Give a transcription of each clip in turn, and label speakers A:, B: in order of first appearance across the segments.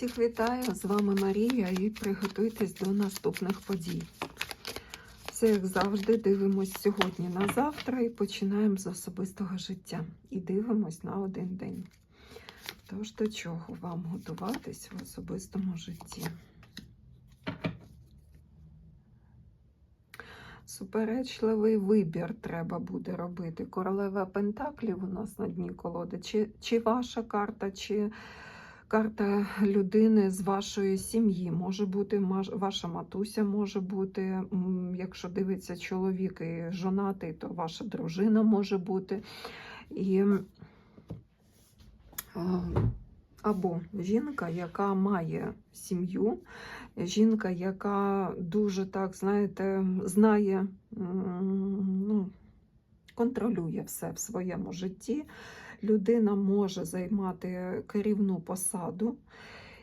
A: Всіх вітаю! З вами Марія і приготуйтесь до наступних подій. Все, як завжди, дивимось сьогодні на завтра і починаємо з особистого життя. І дивимось на один день. Тож до чого вам готуватись в особистому житті? Суперечливий вибір треба буде робити. Королева Пентаклів у нас на дні колоди. Чи, чи ваша карта, чи карта людини з вашої сім'ї. Може бути ваша матуся, може бути, якщо дивиться чоловік і жонатий, то ваша дружина може бути. І, або жінка, яка має сім'ю, жінка, яка дуже так, знаєте, знає, ну, контролює все в своєму житті. Людина може займати керівну посаду.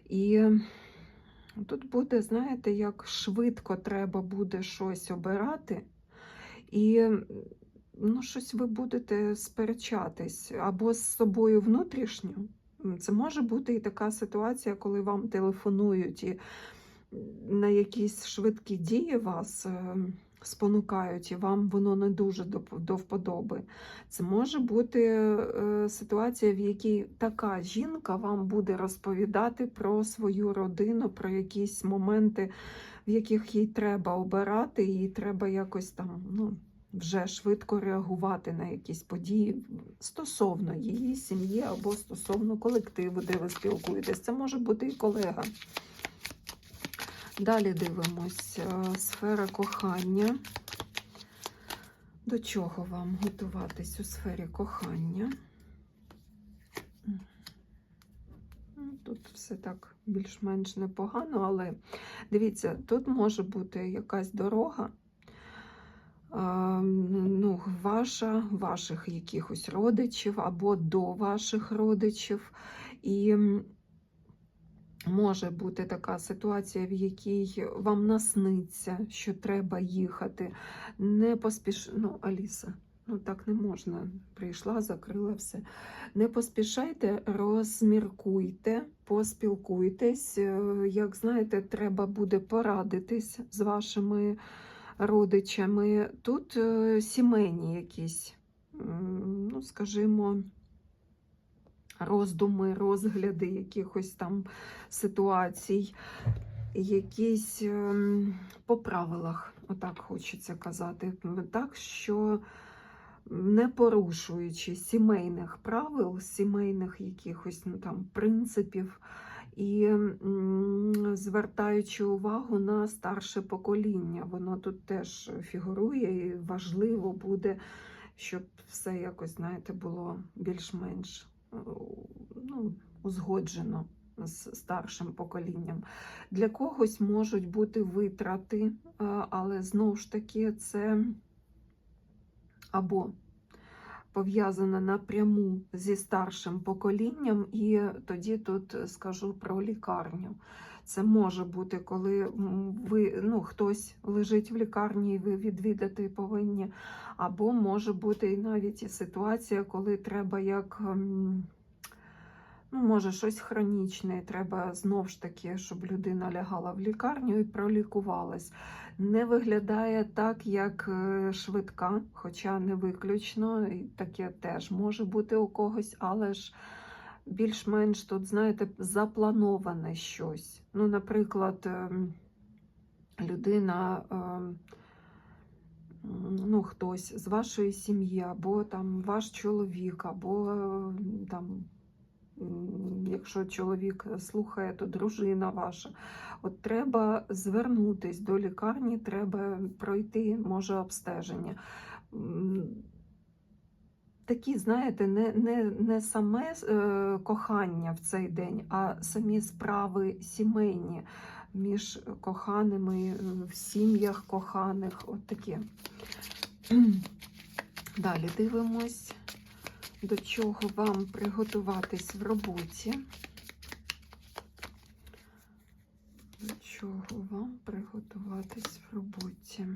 A: І тут буде, знаєте, як швидко треба буде щось обирати, і ну, щось ви будете сперечатись або з собою внутрішньо. Це може бути і така ситуація, коли вам телефонують і на якісь швидкі дії вас е, спонукають, і вам воно не дуже до, до вподоби. Це може бути е, ситуація, в якій така жінка вам буде розповідати про свою родину, про якісь моменти, в яких їй треба обирати, і треба якось там ну, вже швидко реагувати на якісь події стосовно її сім'ї або стосовно колективу, де ви спілкуєтесь. Це може бути і колега. Далі дивимось е, сфера кохання. До чого вам готуватись у сфері кохання? Ну, Тут все так більш-менш непогано, але дивіться, тут може бути якась дорога, ну, ваша, ваших якихось родичів або до ваших родичів. І може бути така ситуація, в якій вам насниться, що треба їхати. Не поспіш... Ну, Аліса, ну так не можна. Прийшла, закрила все. Не поспішайте, розміркуйте, поспілкуйтесь. Е, Як знаєте, треба буде порадитись з вашими родичами. Тут е, сімейні якісь, ну, скажімо, роздуми, розгляди якихось там ситуацій, якісь ем, по правилах, отак хочеться казати, так що не порушуючи сімейних правил, сімейних якихось ну, там принципів. І звертаючи увагу на старше покоління, воно тут теж фігурує, і важливо буде, щоб все якось, знаєте, було більш-менш е, ну, узгоджено з старшим поколінням. Для когось можуть бути витрати, е, але знову ж таки це або пов'язане напряму зі старшим поколінням, і тоді тут скажу про лікарню. Це може бути, коли ви, ну, хтось лежить в лікарні, і ви відвідати повинні, або може бути і навіть і ситуація, коли треба як. Ем, Ну, може, щось хронічне, і треба знов ж таки, щоб людина лягала в лікарню і пролікувалась. Не виглядає так, як е, швидка, хоча не виключно, таке теж може бути у когось, але ж більш-менш тут, знаєте, заплановане щось. Ну, наприклад, ем, людина. ем, Ну, хтось з вашої сім'ї, або там ваш чоловік, або е, там Якщо чоловік слухає, то дружина ваша. От треба звернутись до лікарні, треба пройти, може, обстеження. Такі, знаєте, не, не, не саме е, кохання в цей день, а самі справи сімейні між коханими, е, в сім'ях коханих. От таке. Далі дивимось до чого вам приготуватись в роботі. До чого вам приготуватись в роботі?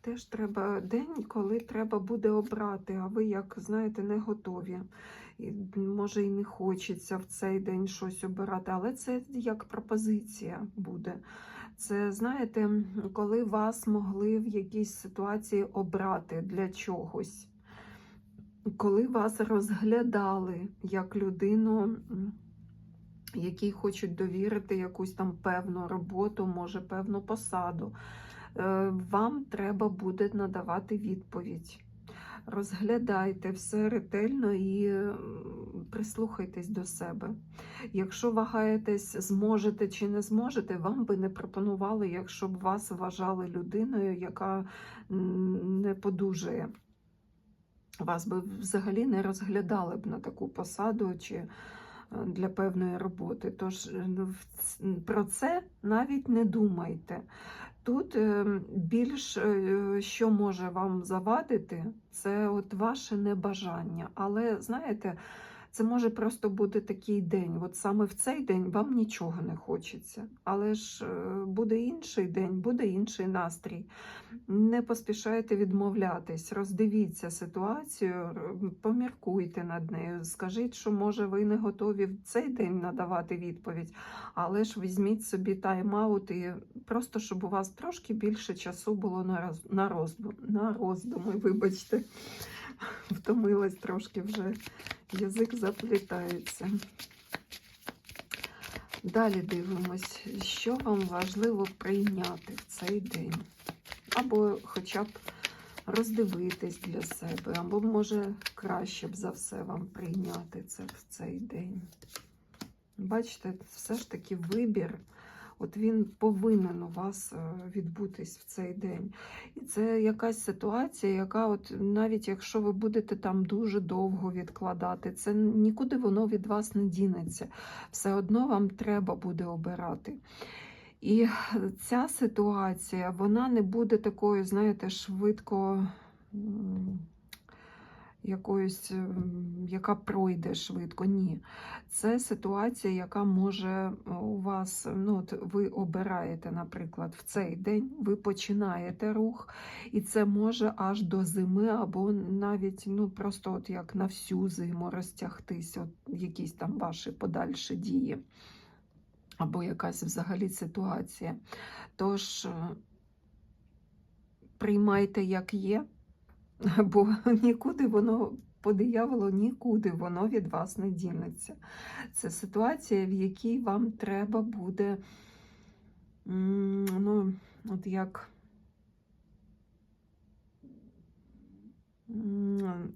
A: Теж треба день, коли треба буде обрати, а ви, як знаєте, не готові. і, може і не хочеться в цей день щось обирати, але це як пропозиція буде. Це знаєте, коли вас могли в якійсь ситуації обрати для чогось, коли вас розглядали як людину, якій хочуть довірити якусь там певну роботу, може певну посаду, е, вам треба буде надавати відповідь. Розглядайте все ретельно і прислухайтесь до себе. Якщо вагаєтесь, зможете чи не зможете, вам би не пропонували, якщо б вас вважали людиною, яка не подужає. Вас би взагалі не розглядали б на таку посаду чи е, для певної роботи. Тож е, ну, про це навіть не думайте. Тут е, більш що може вам завадити, це от ваше небажання. Але знаєте, це може просто бути такий день. От саме в цей день вам нічого не хочеться. Але ж е, буде інший день, буде інший настрій. Не поспішайте відмовлятись, роздивіться ситуацію, поміркуйте над нею. Скажіть, що може ви не готові в цей день надавати відповідь, але ж візьміть собі тайм-аут і просто щоб у вас трошки більше часу було на роз- на роздум, на роздуми. Вибачте, втомилась трошки вже. Язик заплітається. Далі дивимось, що вам важливо прийняти в цей день. Або хоча б роздивитись для себе, або, може, краще б за все вам прийняти це в цей день. Бачите, все ж таки вибір, от він повинен у вас е, відбутись в цей день. І це якась ситуація, яка, от навіть якщо ви будете там дуже довго відкладати, це нікуди воно від вас не дінеться. Все одно вам треба буде обирати. І ця ситуація, вона не буде такою, знаєте, швидко якоюсь, яка пройде швидко. Ні. Це ситуація, яка може у вас, ну, от ви обираєте, наприклад, в цей день, ви починаєте рух, і це може аж до зими, або навіть ну, просто от як на всю зиму розтягтись, от якісь там ваші подальші дії або якась взагалі ситуація. Тож е, приймайте, як є, бо нікуди воно. По дияволу нікуди воно від вас не дінеться. Це ситуація, в якій вам треба буде ну, от як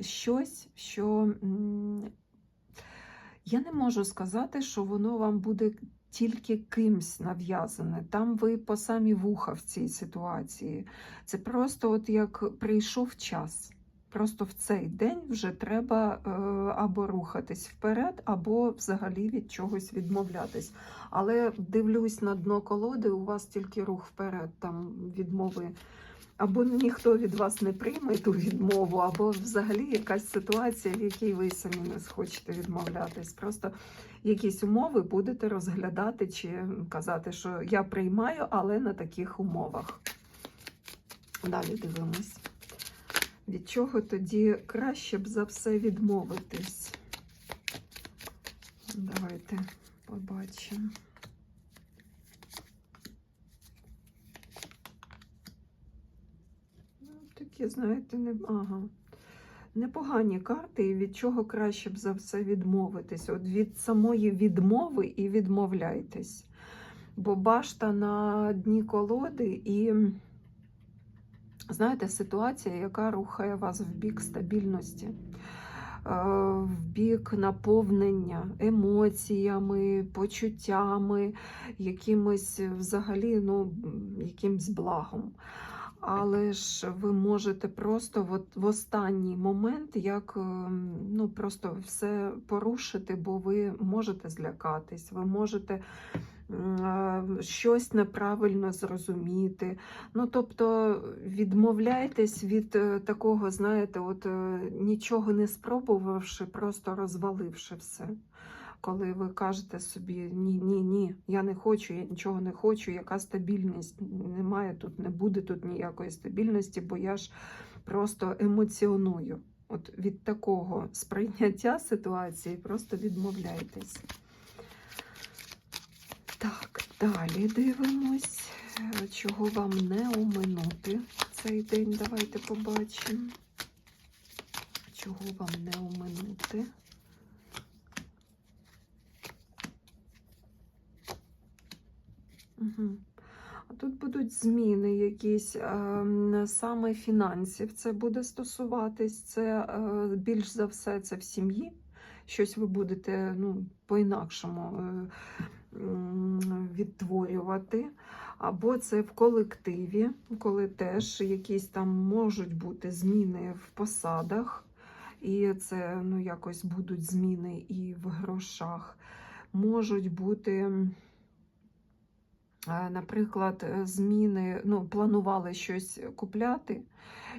A: щось, що я не можу сказати, що воно вам буде тільки кимсь нав'язане. Там ви по самі вуха в цій ситуації. Це просто от як прийшов час. Просто в цей день вже треба е, або рухатись вперед, або взагалі від чогось відмовлятись. Але дивлюсь на дно колоди, у вас тільки рух вперед, там відмови. Або ніхто від вас не прийме ту відмову, або взагалі якась ситуація, в якій ви самі не схочете відмовлятись. Просто якісь умови будете розглядати чи казати, що я приймаю, але на таких умовах. Далі дивимось. Від чого тоді краще б за все відмовитись? Давайте побачимо. Ну, такі, знаєте, не... Ага. непогані карти, і від чого краще б за все відмовитись. От від самої відмови і відмовляйтесь. Бо башта на дні колоди і, знаєте, ситуація, яка рухає вас в бік стабільності, е, в бік наповнення емоціями, почуттями, якимось взагалі, ну, якимсь благом. Але ж ви можете просто от в останній момент як ем, ну, просто все порушити, бо ви можете злякатись, ви можете е, щось неправильно зрозуміти. Ну, тобто відмовляйтесь від е, такого, знаєте, от е, нічого не спробувавши, просто розваливши все. Коли ви кажете собі ні, ні, ні, я не хочу, я нічого не хочу, яка стабільність? Немає тут, не буде тут ніякої стабільності, бо я ж просто емоціоную. От від такого сприйняття ситуації просто відмовляйтесь. Так, далі дивимось, чого вам не оминути цей день. Давайте побачимо. Чого вам не оминути. А тут будуть зміни якісь е, саме фінансів. Це буде стосуватись. Це е, більш за все це в сім'ї. Щось ви будете ну, по-інакшому е, відтворювати. Або це в колективі, коли теж якісь там можуть бути зміни в посадах, і це ну, якось будуть зміни і в грошах. Можуть бути. Е, Наприклад, е, зміни, ну, планували щось купляти,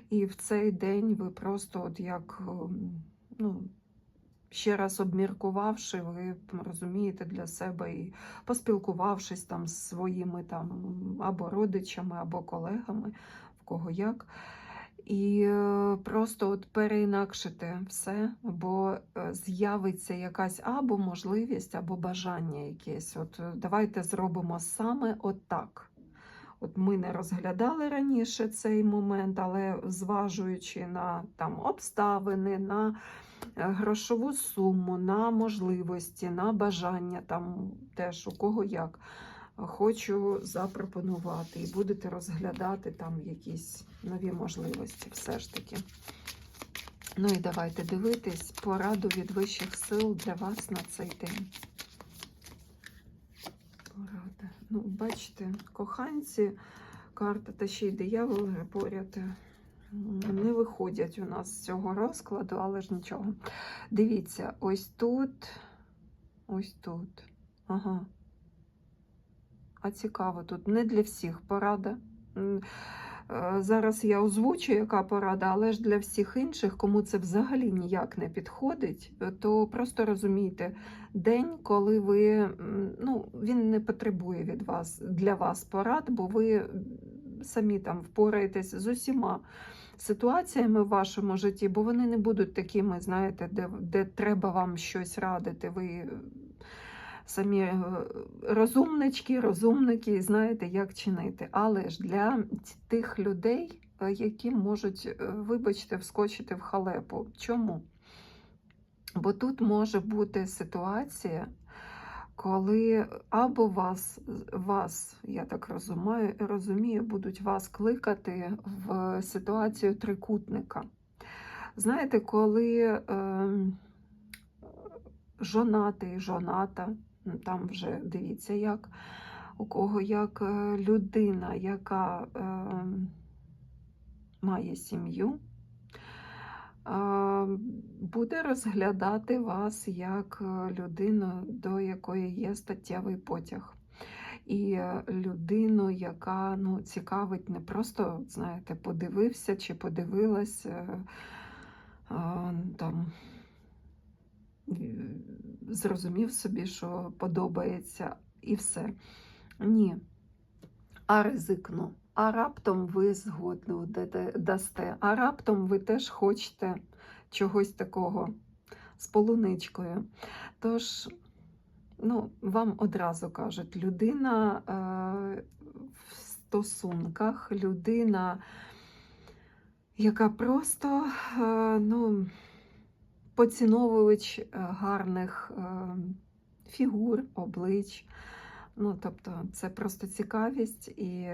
A: і в цей день ви просто, от як, ем, ну, ще раз обміркувавши, ви розумієте для себе і поспілкувавшись там з своїми там або родичами, або колегами, в кого як. І е, просто от переінакшити все, бо е, з'явиться якась або можливість, або бажання якесь. От е, давайте зробимо саме отак. От ми не розглядали раніше цей момент, але зважуючи на там обставини, на грошову суму, на можливості, на бажання, там теж у кого як хочу запропонувати і будете розглядати там якісь нові можливості, все ж таки. Ну і давайте дивитись пораду від вищих сил для вас на цей день. Порада. Ну, бачите, коханці, карта та ще й диявол поряд. Не виходять у нас з цього розкладу, але ж нічого. Дивіться, ось тут, ось тут. Ага. А цікаво, тут не для всіх порада. Е, Зараз я озвучу, яка порада, але ж для всіх інших, кому це взагалі ніяк не підходить, е, то просто розумійте, день, коли ви ну, він не потребує від вас для вас порад, бо ви самі там впораєтесь з усіма ситуаціями в вашому житті, бо вони не будуть такими, знаєте, де, де треба вам щось радити. Ви самі е, розумнички, розумники, і знаєте, як чинити. Але ж для тих людей, е, які можуть, е, вибачте, вскочити в халепу. Чому? Бо тут може бути ситуація, коли або вас, вас я так розумію, розумію, будуть вас кликати в ситуацію трикутника. Знаєте, коли е, жонатий, жоната, там вже дивіться, як у кого як е, людина, яка е, має сім'ю, е, буде розглядати вас як е, людину, до якої є статтєвий потяг. І людину, яка ну, цікавить, не просто, знаєте, подивився чи подивилась там зрозумів собі, що подобається, і все. Ні. А ризикну. А раптом ви згодну дасте, а раптом ви теж хочете чогось такого з полуничкою. Тож, ну, вам одразу кажуть, людина е, в стосунках, людина, яка просто, е, ну, поціновувач е, гарних е, фігур, облич. Ну, тобто, це просто цікавість і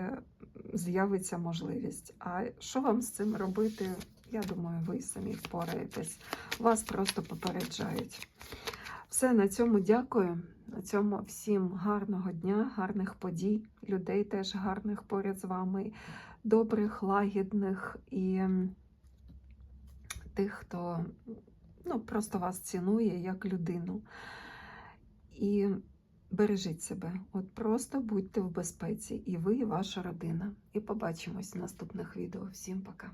A: з'явиться можливість. А що вам з цим робити? Я думаю, ви самі впораєтесь. Вас просто попереджають. Все, на цьому дякую. На цьому всім гарного дня, гарних подій, людей теж гарних поряд з вами, добрих, лагідних і тих, хто ну, просто вас цінує як людину. І бережіть себе. От просто будьте в безпеці, і ви, і ваша родина. І побачимось в наступних відео. Всім пока!